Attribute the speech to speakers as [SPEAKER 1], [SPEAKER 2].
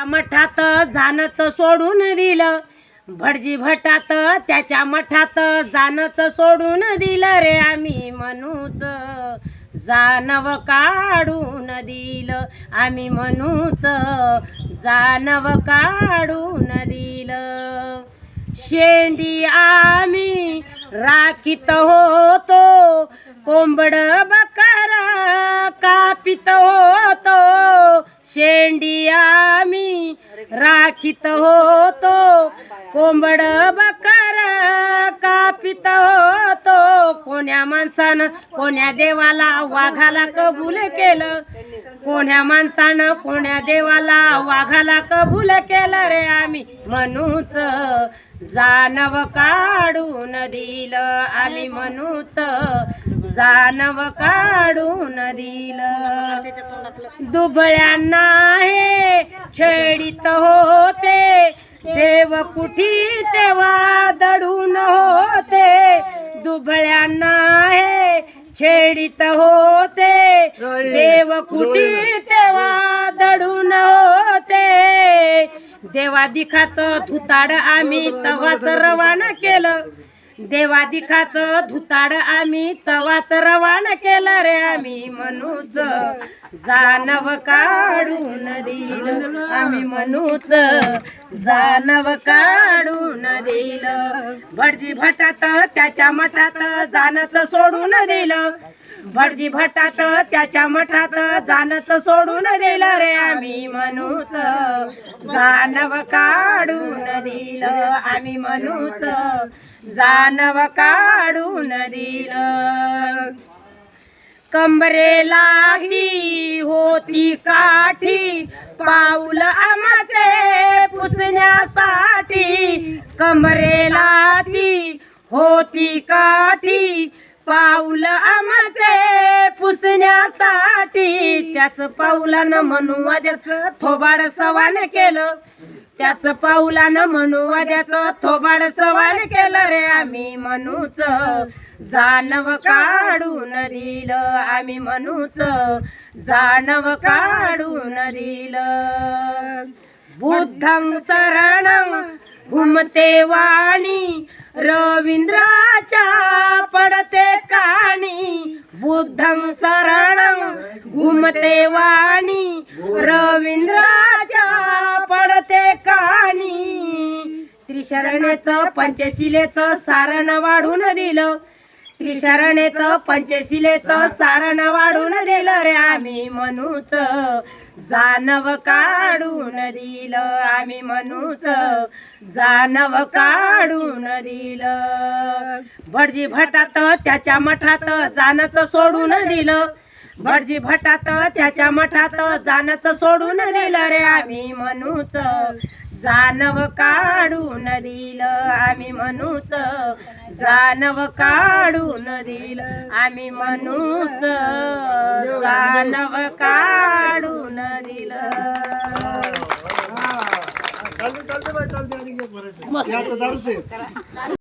[SPEAKER 1] त्याच्या मठात जाणच सोडून दिलं. भटजी भटात त्याच्या मठात जाणच सोडून दिलं रे आम्ही म्हणूच. जानव काढून दिलं आम्ही म्हणूच. जानव काढून दिलं. शेंडी आम्ही राखीत होतो कोंबड बकर कापित होतो. शेंडी राखीत होतो कोंबड बकर कापित होतो. कोण्या माणसानं कोण्या देवाला वाघाला कबूल केलं? कोण्या माणसानं कोण्या देवाला वाघाला कबूल केलं? रे आम्ही म्हणूच जानव काढून दिलं. आम्ही म्हणूच जानव काढून दिलं. दुबळ्यांना हे छेडित होते. देव कुठी तेव्हा दडून होते. दुबळ्यांना हे छेडित होते. देव कुठी तेव्हा दडून होते. देवादिखाचं धुताड आम्ही तवाच रवाना केलं. देवादिखाचं धुताड आम्ही तवाच रवाना केलं रे आम्ही म्हणूच. जानव काढून दिल आम्ही म्हणूच. जानव काढून दिल. भटजी भटात त्याच्या मठात जानच सोडून दिलं. भटजी भटात त्याच्या मठात जानच सोडून दिलं रे आम्ही मनूच जानव काढून दिलं आम्ही मनूच जानव काढून दिलं. कंबरेला ही होती काठी पाऊल आमाचे पुसण्यासाठी. कंबरेला ती होती काठी पाऊल आमाचे पुसण्यासाठी. त्याच पाऊलानं म्हणूवाद्याचं थोबाड सवान केलं. त्याच पाऊलानं म्हणूवाद्याचं थोबाड सवान केलं रे आम्ही म्हणूच जानव काढून दिलं आम्ही म्हणूच जानव काढून दिलं. बुद्धं शरण घुमते वाणी. घुमते वाणी रवींद्राच्या पडते काणी. त्रिशरणेचं पंचशिलेचं सारण वाढून दिलं. त्रिशरणेचं पंचशिलेचं सारण वाढून दिलं रे आम्ही मनूच जानव काढून दिलं आम्ही मनूच जानव काढून दिलं. भटजी भटात त्याच्या मठात जानच सोडून दिलं. भटजी भटात त्याच्या मठात जाणच सोडून दिलं रे आम्ही म्हणूच. जानव काढून दिलं आम्ही म्हणूच. जानव काढून दिलं आम्ही म्हणूच. जानव काढून दिलं.
[SPEAKER 2] चालते